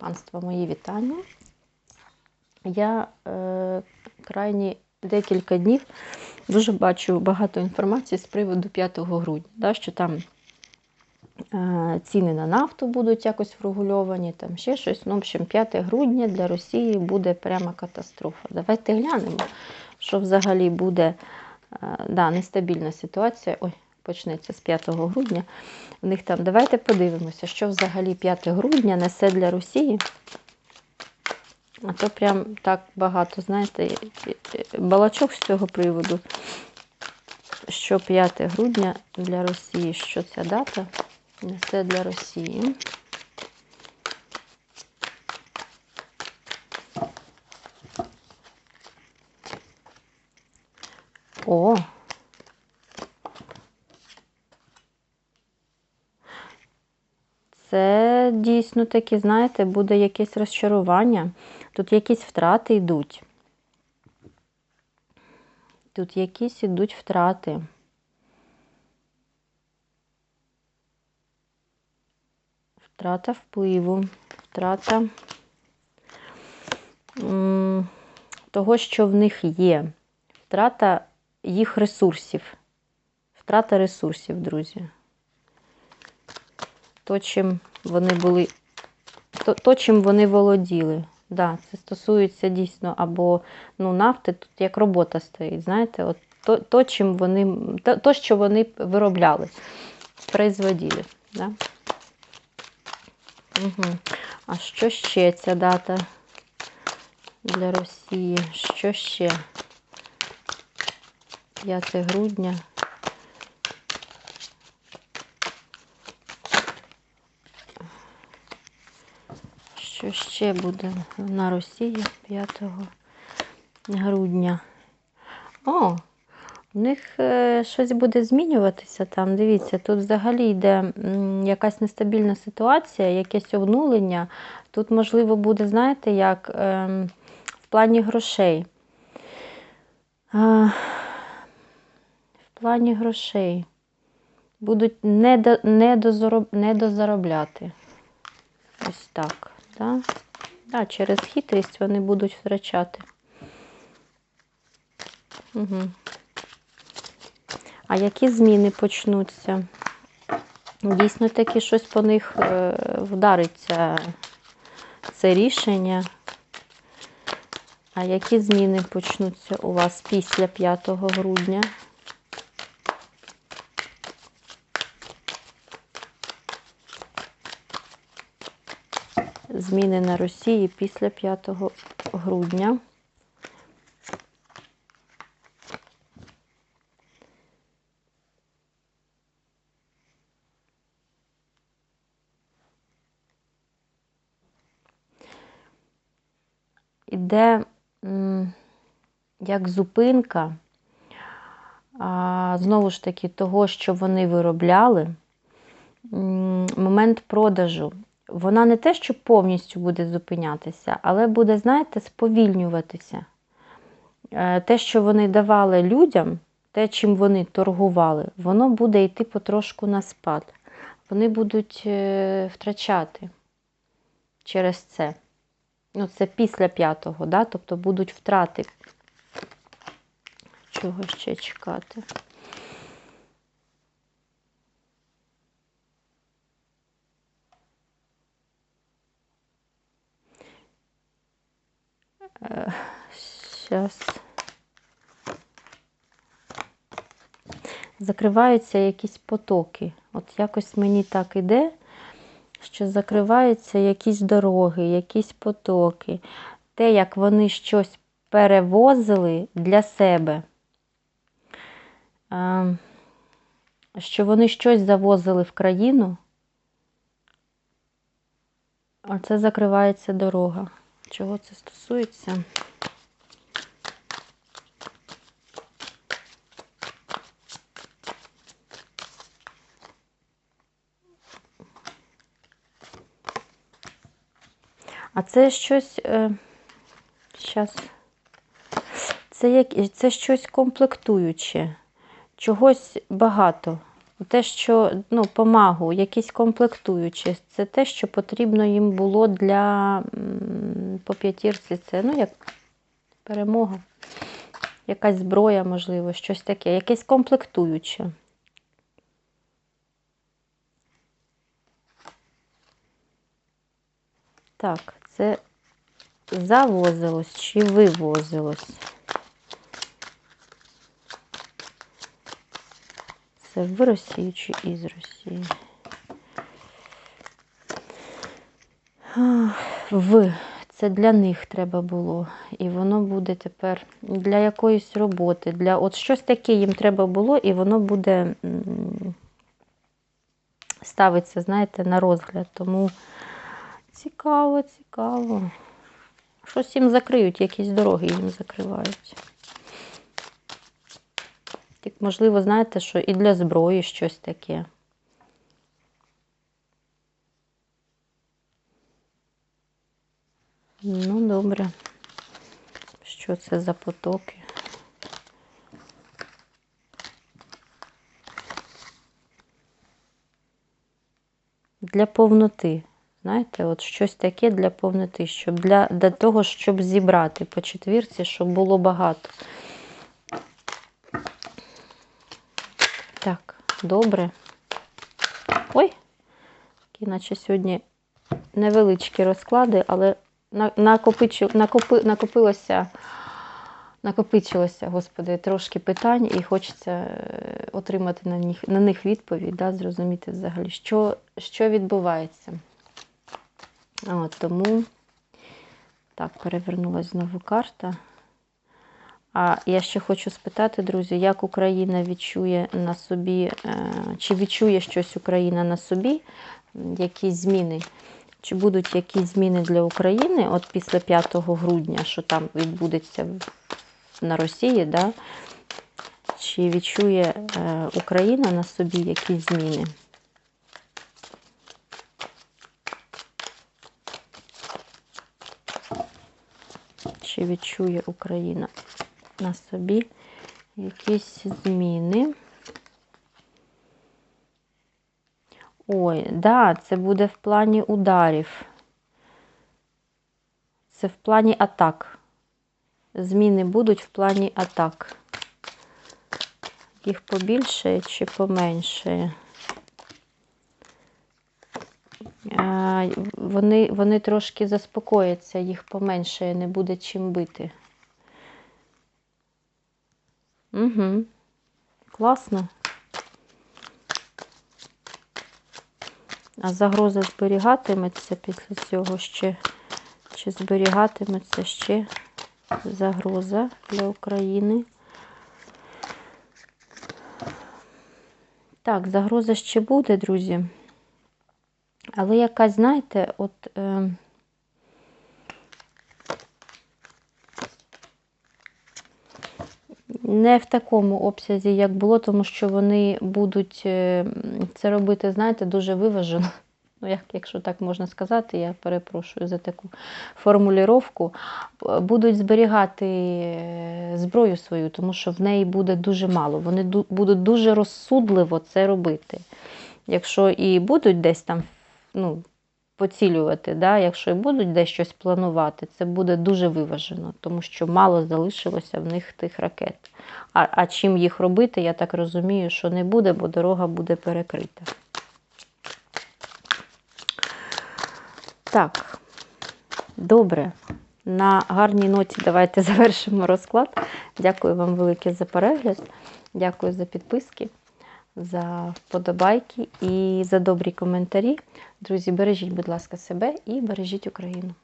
Панство, мої вітання. Я е, крайні декілька днів дуже бачу багато інформації з приводу 5 грудня, да, що там е, ціни на нафту будуть якось врегульовані, там ще щось. Ну, в общем, 5 грудня для Росії буде прямо катастрофа. Давайте глянемо, що взагалі буде е, да, нестабільна ситуація. Ой, почнеться з 5 грудня. У них там давайте подивимося, що взагалі 5 грудня несе для Росії. А то прям так багато, знаєте, балачок з цього приводу. Що 5 грудня для Росії, що ця дата несе для Росії. О, Дійсно таки, знаєте, буде якесь розчарування. Тут якісь втрати йдуть. Тут якісь йдуть втрати. Втрата впливу, втрата того, що в них є, втрата їх ресурсів, втрата ресурсів, друзі то, чим вони були, то, то чим вони володіли. Да, Це стосується дійсно або ну, нафти, тут як робота стоїть. Знаєте, от то, то, чим вони, то, то, що вони виробляли, производили. Да? Угу. А що ще ця дата для Росії? Що ще? 5 грудня. Що ще буде на Росії 5 грудня? О, у них е, щось буде змінюватися там. Дивіться, тут взагалі йде якась нестабільна ситуація, якесь обнулення. Тут, можливо, буде, знаєте, як ем, в плані грошей. В плані грошей будуть недозаробляти. Ось так. Да? Да, через хитрість вони будуть втрачати. Угу. А які зміни почнуться? Дійсно, таки щось по них е, вдариться це рішення. А які зміни почнуться у вас після 5 грудня? Зміни на Росії після 5 грудня. Іде як зупинка, знову ж таки, того, що вони виробляли, момент продажу вона не те, що повністю буде зупинятися, але буде, знаєте, сповільнюватися. Е, те, що вони давали людям, те, чим вони торгували, воно буде йти потрошку на спад. Вони будуть е, втрачати через це. Ну, Це після п'ятого, да? тобто будуть втрати. Чого ще чекати? Зараз. Закриваються якісь потоки. От якось мені так іде, що закриваються якісь дороги, якісь потоки. Те, як вони щось перевозили для себе, що вони щось завозили в країну, а це закривається дорога. Чого це стосується? А це щось, е, зараз, це, як, це щось комплектуюче, чогось багато. те, що ну, помагу, якісь комплектуючі, це те, що потрібно їм було для по п'ятірці. Це ну, як перемога, якась зброя, можливо, щось таке, якесь комплектуюче. Так, це завозилось чи вивозилось? Це в Росію чи із Росії? В. Це для них треба було. І воно буде тепер для якоїсь роботи. Для от щось таке їм треба було, і воно буде м, ставиться, знаєте, на розгляд. Тому цікаво, цікаво. Щось їм закриють, якісь дороги їм закривають. Так, можливо, знаєте, що і для зброї щось таке. Ну, добре. Що це за потоки? Для повноти. Знаєте, от щось таке для повноти, щоб для, для того, щоб зібрати по четвірці, щоб було багато. Так, добре. Ой, такі наче сьогодні невеличкі розклади, але накопичу, накопи, накопилося, накопичилося, господи, трошки питань, і хочеться е, отримати на них, на них відповідь, да, зрозуміти взагалі, що, що відбувається. От, тому так, перевернулася знову карта. А я ще хочу спитати, друзі, як Україна відчує на собі, е, чи відчує щось Україна на собі, якісь зміни? Чи будуть якісь зміни для України от після 5 грудня, що там відбудеться на Росії, да? чи відчує е, Україна на собі якісь зміни? Чи відчує Україна на собі якісь зміни? Ой, да, це буде в плані ударів. Це в плані атак. Зміни будуть в плані атак. Їх побільше чи поменше? Вони, вони трошки заспокояться, їх поменше, не буде чим бити. Угу. Класно. А загроза зберігатиметься після цього ще? Чи зберігатиметься ще загроза для України? Так, загроза ще буде, друзі. Але якась, знаєте, от. Е, не в такому обсязі, як було, тому що вони будуть е, це робити, знаєте, дуже виважено. Ну, як, якщо так можна сказати, я перепрошую за таку формулювання, будуть зберігати е, зброю свою, тому що в неї буде дуже мало. Вони будуть дуже розсудливо це робити. Якщо і будуть десь там ну, поцілювати, да, якщо і будуть десь щось планувати, це буде дуже виважено, тому що мало залишилося в них тих ракет. А, а чим їх робити, я так розумію, що не буде, бо дорога буде перекрита. Так, добре. На гарній ноті давайте завершимо розклад. Дякую вам велике за перегляд. Дякую за підписки, за вподобайки і за добрі коментарі. Друзі, бережіть, будь ласка, себе і бережіть Україну.